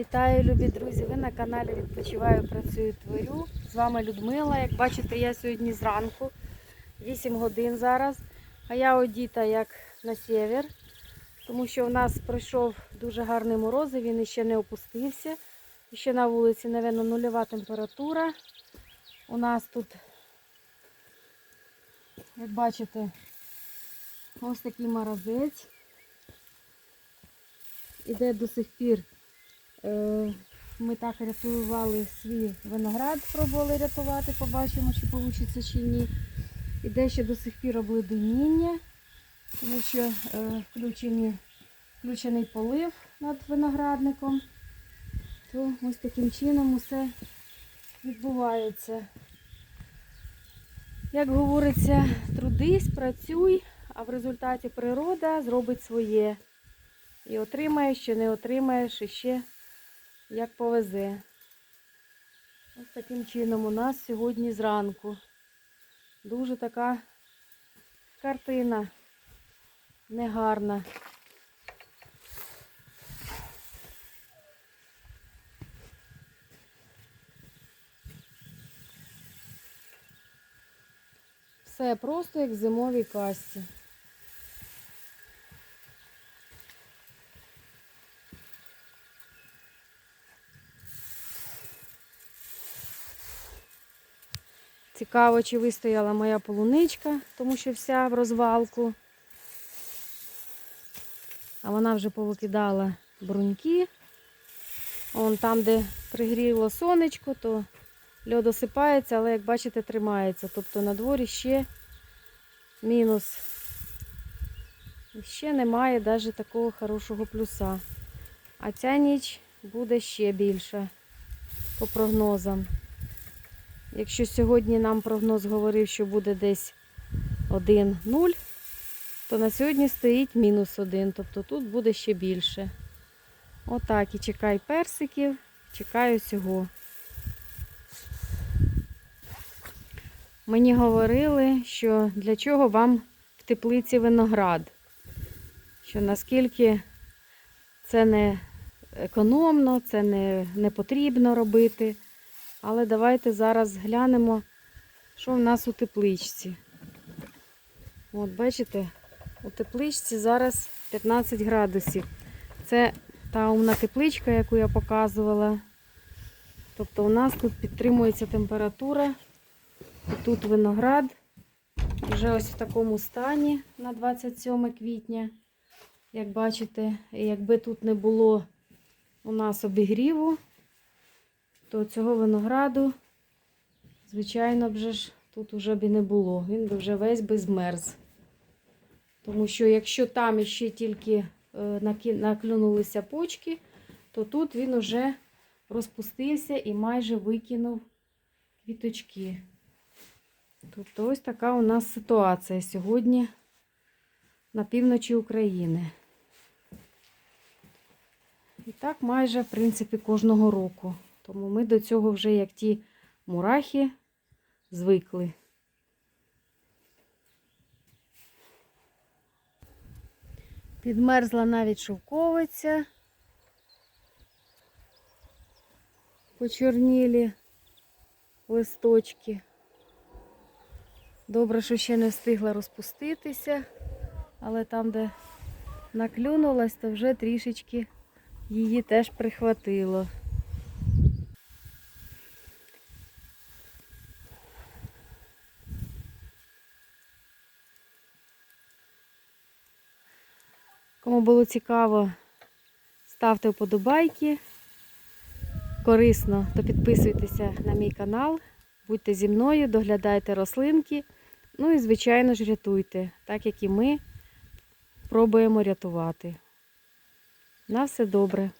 Вітаю, любі друзі! Ви на каналі Відпочиваю, працюю, творю. З вами Людмила. Як бачите, я сьогодні зранку, 8 годин зараз. А я одіта як на север, тому що в нас пройшов дуже гарний мороз, він ще не опустився. І ще на вулиці, мабуть, нульова температура. У нас тут, як бачите, ось такий морозець. Іде до сих пір. Е, Ми так рятували свій виноград, пробували рятувати, побачимо, чи вийде чи ні. Іде ще до сих пір обледеніння, тому що е, включені, включений полив над виноградником. То ось таким чином усе відбувається. Як говориться, трудись, працюй, а в результаті природа зробить своє. І отримаєш, чи не отримаєш, і ще як повезе. Ось таким чином у нас сьогодні зранку. Дуже така картина негарна. Все просто як в зимовій касті. Цікаво, чи вистояла моя полуничка, тому що вся в розвалку. А вона вже повикидала бруньки. Вон там, де пригріло сонечко, то льод осипається, але, як бачите, тримається. Тобто на дворі ще мінус. Ще немає навіть такого хорошого плюса. А ця ніч буде ще більша по прогнозам. Якщо сьогодні нам прогноз говорив, що буде десь 1-0, то на сьогодні стоїть мінус 1, тобто тут буде ще більше. Отак і чекай персиків, чекаю цього. Мені говорили, що для чого вам в теплиці виноград, що наскільки це не економно, це не, не потрібно робити. Але давайте зараз глянемо, що в нас у тепличці. От, бачите, у тепличці зараз 15 градусів. Це та умна тепличка, яку я показувала. Тобто у нас тут підтримується температура. Тут виноград. Вже ось в такому стані на 27 квітня. Як бачите, якби тут не було у нас обігріву, то цього винограду, звичайно, б же ж тут вже б і не було. Він би вже весь би змерз. Тому що якщо там іще тільки е, наклюнулися почки, то тут він уже розпустився і майже викинув квіточки. Тобто ось така у нас ситуація сьогодні на півночі України. І так майже, в принципі, кожного року. Тому ми до цього вже, як ті мурахи, звикли. Підмерзла навіть шовковиця. Почорнілі листочки. Добре, що ще не встигла розпуститися, але там, де наклюнулась, то вже трішечки її теж прихватило. Кому було цікаво, ставте вподобайки. Корисно, то підписуйтеся на мій канал. Будьте зі мною, доглядайте рослинки. Ну і, звичайно ж, рятуйте, так як і ми пробуємо рятувати. На все добре.